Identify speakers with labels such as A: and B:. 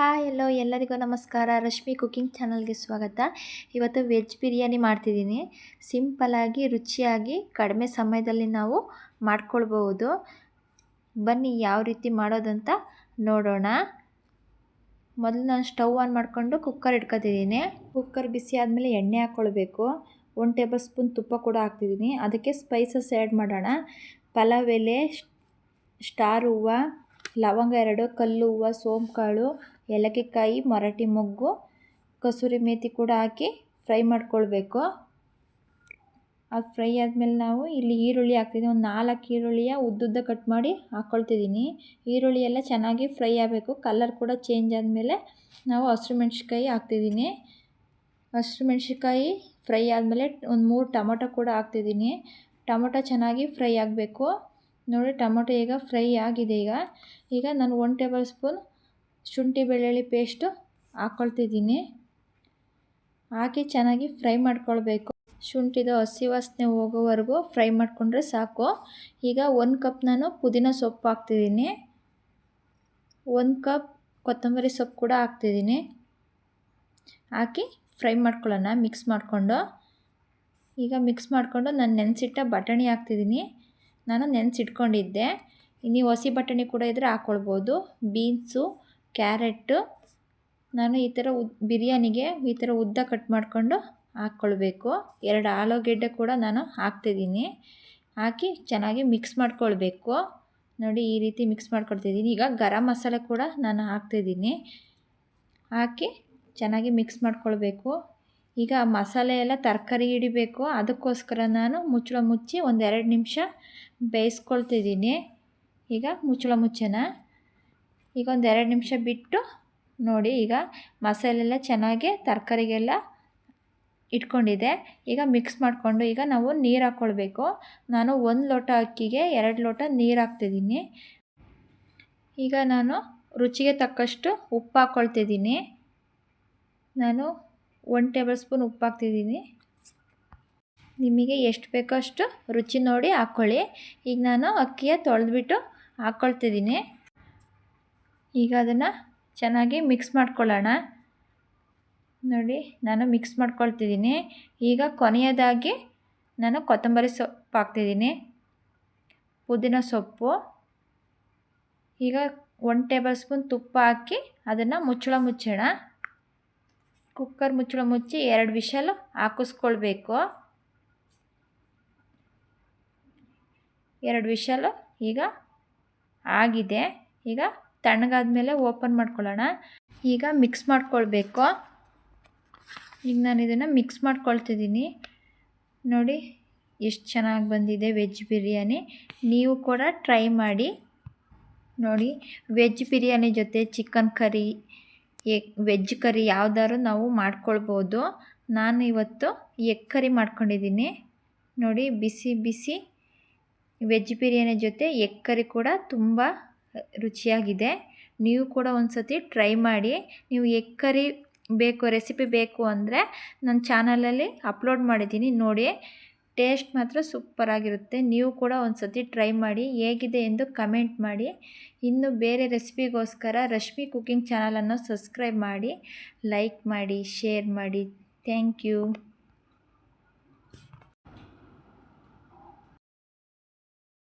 A: Hi, ಎಲ್ಲೋ ಎಲ್ಲರಿಗೂ ನಮಸ್ಕಾರ. Rashmi cooking ಚಾನಲ್ಗೆ ಸ್ವಾಗತ. ಇವತ್ತು ವೆಜ್ ಬಿರಿಯಾನಿ ಮಾಡ್ತಿದ್ದೀನಿ. ಸಿಂಪಲಾಗಿ ರುಚಿಯಾಗಿ, ಕಡಿಮೆ ಸಮಯದಲ್ಲಿ ನಾವು ಮಾಡ್ಕೊಳ್ಬಹುದು. ಬನ್ನಿ, ಯಾವ ರೀತಿ ಮಾಡೋದಂತ ನೋಡೋಣ. ಮೊದಲು ನಾನು ಸ್ಟವ್ ಆನ್ ಮಾಡಿಕೊಂಡು ಕುಕ್ಕರ್ ಇಟ್ಕೊತಿದ್ದೀನಿ. ಕುಕ್ಕರ್ ಬಿಸಿ ಆದಮೇಲೆ ಎಣ್ಣೆ ಹಾಕ್ಕೊಳ್ಬೇಕು. ಒನ್ ಟೇಬಲ್ ಸ್ಪೂನ್ ತುಪ್ಪ ಕೂಡ ಹಾಕ್ತಿದ್ದೀನಿ. ಅದಕ್ಕೆ ಸ್ಪೈಸಸ್ ಆ್ಯಡ್ ಮಾಡೋಣ. ಪಲಾವ್ ಎಲೆ, ಸ್ಟಾರ್ ಹೂವು ಲವಂಗ ಎರಡು, ಕಲ್ಲು, ಹೂವು, ಸೋಂಪು ಏಲಕ್ಕಿಕಾಯಿ, ಮರಾಠಿ ಮೊಗ್ಗು, ಕಸೂರಿ ಮೇತಿ ಕೂಡ ಹಾಕಿ ಫ್ರೈ ಮಾಡ್ಕೊಳ್ಬೇಕು. ಅದು ಫ್ರೈ ಆದಮೇಲೆ ನಾವು ಇಲ್ಲಿ ಈರುಳ್ಳಿ ಹಾಕ್ತಿದ್ದೀನಿ ಒಂದು ನಾಲ್ಕು ಈರುಳ್ಳಿಯ ಉದ್ದುದ್ದ ಕಟ್ ಮಾಡಿ ಹಾಕ್ಕೊಳ್ತಿದ್ದೀನಿ ಈರುಳ್ಳಿ ಎಲ್ಲ ಚೆನ್ನಾಗಿ ಫ್ರೈ ಆಗಬೇಕು. ಕಲರ್ ಕೂಡ ಚೇಂಜ್ ಆದಮೇಲೆ ನಾವು ಹಸಿರು ಮೆಣ್ಸಿನ್ಕಾಯಿ ಹಾಕ್ತಿದ್ದೀನಿ ಹಸಿರು ಮೆಣ್ಸಿನ್ಕಾಯಿ ಫ್ರೈ ಆದಮೇಲೆ ಒಂದು ಮೂರು ಟೊಮೊಟೊ ಕೂಡ ಹಾಕ್ತಿದ್ದೀನಿ ಟೊಮೊಟೊ ಚೆನ್ನಾಗಿ ಫ್ರೈ ಆಗಬೇಕು. ನೋಡಿ ಟೊಮೊಟೊ ಈಗ ಫ್ರೈ ಆಗಿದೆ ಈಗ. ಈಗ ನಾನು ಒನ್ ಟೇಬಲ್ ಸ್ಪೂನ್ ಶುಂಠಿ ಬೆಳ್ಳುಳ್ಳಿ ಪೇಸ್ಟು ಹಾಕ್ಕೊಳ್ತಿದ್ದೀನಿ ಹಾಕಿ ಚೆನ್ನಾಗಿ ಫ್ರೈ ಮಾಡ್ಕೊಳ್ಬೇಕು. ಶುಂಠಿದು ಹಸಿ ವಾಸನೆ ಹೋಗೋವರೆಗೂ ಫ್ರೈ ಮಾಡಿಕೊಂಡ್ರೆ ಸಾಕು. ಈಗ ಒಂದು ಕಪ್ ನಾನು ಪುದೀನ ಸೊಪ್ಪು ಹಾಕ್ತಿದ್ದೀನಿ. ಒಂದು ಕಪ್ ಕೊತ್ತಂಬರಿ ಸೊಪ್ಪು ಕೂಡ ಹಾಕ್ತಿದ್ದೀನಿ. ಹಾಕಿ ಫ್ರೈ ಮಾಡ್ಕೊಳ್ಳೋಣ, ಮಿಕ್ಸ್ ಮಾಡಿಕೊಂಡು. ಈಗ ಮಿಕ್ಸ್ ಮಾಡಿಕೊಂಡು ನಾನು ನೆನೆಸಿಟ್ಟ ಬಟಾಣಿ ಹಾಕ್ತಿದ್ದೀನಿ. ನಾನು ನೆನೆಸಿಟ್ಕೊಂಡಿದ್ದೆ. ನೀವು ಹಸಿ ಬಟಾಣಿ ಕೂಡ ಇದ್ದರೆ ಹಾಕ್ಕೊಳ್ಬೋದು ಬೀನ್ಸು, ಕ್ಯಾರೆಟ್ಟು. ನಾನು ಈ ಥರ ಉದ್, ಬಿರಿಯಾನಿಗೆ ಈ ಥರ ಉದ್ದ ಕಟ್ ಮಾಡಿಕೊಂಡು ಹಾಕ್ಕೊಳ್ಬೇಕು ಎರಡು ಆಲೂಗೆಡ್ಡೆ ಕೂಡ ನಾನು ಹಾಕ್ತಿದ್ದೀನಿ. ಹಾಕಿ ಚೆನ್ನಾಗಿ ಮಿಕ್ಸ್ ಮಾಡ್ಕೊಳ್ಬೇಕು. ನೋಡಿ ಈ ರೀತಿ ಮಿಕ್ಸ್ ಮಾಡ್ಕೊಳ್ತಿದ್ದೀನಿ. ಈಗ ಗರಂ ಮಸಾಲೆ ಕೂಡ ನಾನು ಹಾಕ್ತಿದ್ದೀನಿ. ಹಾಕಿ ಚೆನ್ನಾಗಿ ಮಿಕ್ಸ್ ಮಾಡ್ಕೊಳ್ಬೇಕು. ಈಗ ಮಸಾಲೆ ಎಲ್ಲ ತರಕಾರಿ ಹಿಡಿಬೇಕು. ಅದಕ್ಕೋಸ್ಕರ ನಾನು ಮುಚ್ಚಳ ಮುಚ್ಚಿ ಒಂದೆರಡು ನಿಮಿಷ ಬೇಯಿಸ್ಕೊಳ್ತಿದ್ದೀನಿ. ಈಗ ಮುಚ್ಚಳ ಮುಚ್ಚನ ಈಗ ಒಂದು ಎರಡು ನಿಮಿಷ ಬಿಟ್ಟು ನೋಡಿ, ಈಗ ಮಸಾಲೆಲ್ಲ ಚೆನ್ನಾಗಿ ತರಕಾರಿಗೆಲ್ಲ ಇಟ್ಕೊಂಡಿದೆ. ಈಗ ಮಿಕ್ಸ್ ಮಾಡಿಕೊಂಡು ಈಗ ನಾವು ನೀರು ಹಾಕ್ಕೊಳ್ಬೇಕು. ನಾನು ಒಂದು ಲೋಟ ಅಕ್ಕಿಗೆ ಎರಡು ಲೋಟ ನೀರು ಹಾಕ್ತಿದ್ದೀನಿ. ಈಗ ನಾನು ರುಚಿಗೆ ತಕ್ಕಷ್ಟು ಉಪ್ಪು ಹಾಕ್ಕೊಳ್ತಿದ್ದೀನಿ. ನಾನು ಒನ್ ಟೇಬಲ್ ಸ್ಪೂನ್ ಉಪ್ಪು ಹಾಕ್ತಿದ್ದೀನಿ ನಿಮಗೆ ಎಷ್ಟು ಬೇಕೋ ಅಷ್ಟು ರುಚಿ ನೋಡಿ ಹಾಕ್ಕೊಳ್ಳಿ ಈಗ ನಾನು ಅಕ್ಕಿಯ ತೊಳೆದ್ಬಿಟ್ಟು ಹಾಕ್ಕೊಳ್ತಿದ್ದೀನಿ ಈಗ ಅದನ್ನು ಚೆನ್ನಾಗಿ ಮಿಕ್ಸ್ ಮಾಡ್ಕೊಳ್ಳೋಣ. ನೋಡಿ, ನಾನು ಮಿಕ್ಸ್ ಮಾಡ್ಕೊಳ್ತಿದ್ದೀನಿ ಈಗ ಕೊನೆಯದಾಗಿ ನಾನು ಕೊತ್ತಂಬರಿ ಸೊಪ್ಪು ಹಾಕ್ತಿದ್ದೀನಿ ಪುದೀನ ಸೊಪ್ಪು. ಈಗ ಒನ್ ಟೇಬಲ್ ಸ್ಪೂನ್ ತುಪ್ಪ ಹಾಕಿ ಅದನ್ನು ಮುಚ್ಚಳ ಮುಚ್ಚೋಣ. ಕುಕ್ಕರ್ ಮುಚ್ಚಳ ಮುಚ್ಚಿ ಎರಡು ವಿಷಲು ಹಾಕಿಸ್ಕೊಳ್ಬೇಕು. ಎರಡು ವಿಷಲು ಈಗ ಆಗಿದೆ. ಈಗ ತಣ್ಣಗಾದ ಮೇಲೆ ಓಪನ್ ಮಾಡ್ಕೊಳ್ಳೋಣ. ಈಗ ಮಿಕ್ಸ್ ಮಾಡ್ಕೊಳ್ಬೇಕು. ಈಗ ನಾನು ಇದನ್ನು ಮಿಕ್ಸ್ ಮಾಡ್ಕೊಳ್ತಿದ್ದೀನಿ. ನೋಡಿ ಎಷ್ಟು ಚೆನ್ನಾಗಿ ಬಂದಿದೆ ವೆಜ್ ಬಿರಿಯಾನಿ. ನೀವು ಕೂಡ ಟ್ರೈ ಮಾಡಿ. ನೋಡಿ ವೆಜ್ ಬಿರಿಯಾನಿ ಜೊತೆ chicken curry egg veg curry ಯಾವ್ದಾದ್ರು ನಾವು ಮಾಡ್ಕೊಳ್ಬೋದು. ನಾನು ಇವತ್ತು ಎಗ್ ಕರಿ ಮಾಡ್ಕೊಂಡಿದ್ದೀನಿ. ನೋಡಿ, ಬಿಸಿ ಬಿಸಿ ವೆಜ್ ಬಿರಿಯಾನಿ ಜೊತೆ ಎಗ್ ಕರಿ ಕೂಡ ತುಂಬ ರುಚಿಯಾಗಿದೆ. ನೀವು ಕೂಡ ಒಂದು ಸತಿ ಟ್ರೈ ಮಾಡಿ. ನೀವು ಎಗ್ ಕರಿ ಬೇಕು ರೆಸಿಪಿ ಬೇಕು ಅಂದರೆ ನನ್ನ ಚಾನಲಲ್ಲಿ ಅಪ್ಲೋಡ್ ಮಾಡಿದ್ದೀನಿ. ನೋಡಿ ಟೇಸ್ಟ್ ಮಾತ್ರ ಸೂಪರಾಗಿರುತ್ತೆ. ನೀವು ಕೂಡ ಒಂದು ಸತಿ ಟ್ರೈ ಮಾಡಿ, ಹೇಗಿದೆ ಎಂದು ಕಮೆಂಟ್ ಮಾಡಿ. ಇನ್ನು ಬೇರೆ ರೆಸಿಪಿಗೋಸ್ಕರ ರಶ್ಮಿ ಕುಕ್ಕಿಂಗ್ ಚಾನಲನ್ನು ಸಬ್ಸ್ಕ್ರೈಬ್ ಮಾಡಿ, ಲೈಕ್ ಮಾಡಿ, ಶೇರ್ ಮಾಡಿ. Thank you.